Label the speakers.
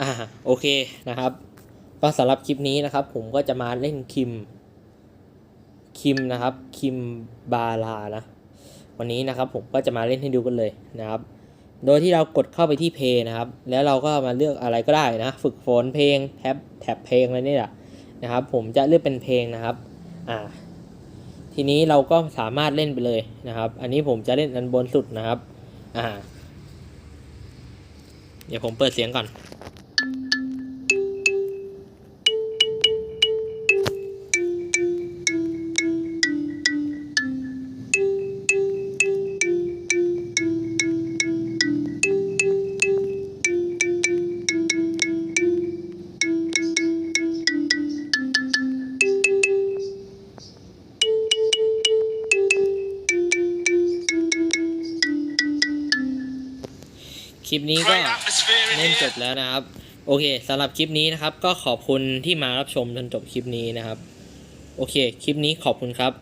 Speaker 1: อ่าโอเคนะครับ ก็สำหรับคลิปนี้นะครับ ผมก็จะมาเล่นคิม คิมนะครับ คิมบาลานะ วันนี้นะครับผมก็จะมาเล่นให้ดูกันเลยนะครับ โดยที่เรากดเข้าไปที่เพลงนะครับ แล้วเราก็มาเลือกอะไรก็ได้นะ ฝึกฝนเพลงแท็บแท็บเพลงอะไรนี่แหละนะครับ ผมจะเลือกเป็นเพลงนะครับ อ่า ทีนี้เราก็สามารถเล่นไปเลยนะครับ อันนี้ผมจะเล่นอันบนสุดนะครับ อ่า เดี๋ยวผมเปิดเสียงก่อน คลิปนี้ก็เล่นจบแล้วนะครับ โอเคสำหรับคลิปนี้นะครับ ก็ขอบคุณที่มารับชมจนจบคลิปนี้นะครับ โอเค คลิปนี้ขอบคุณครับ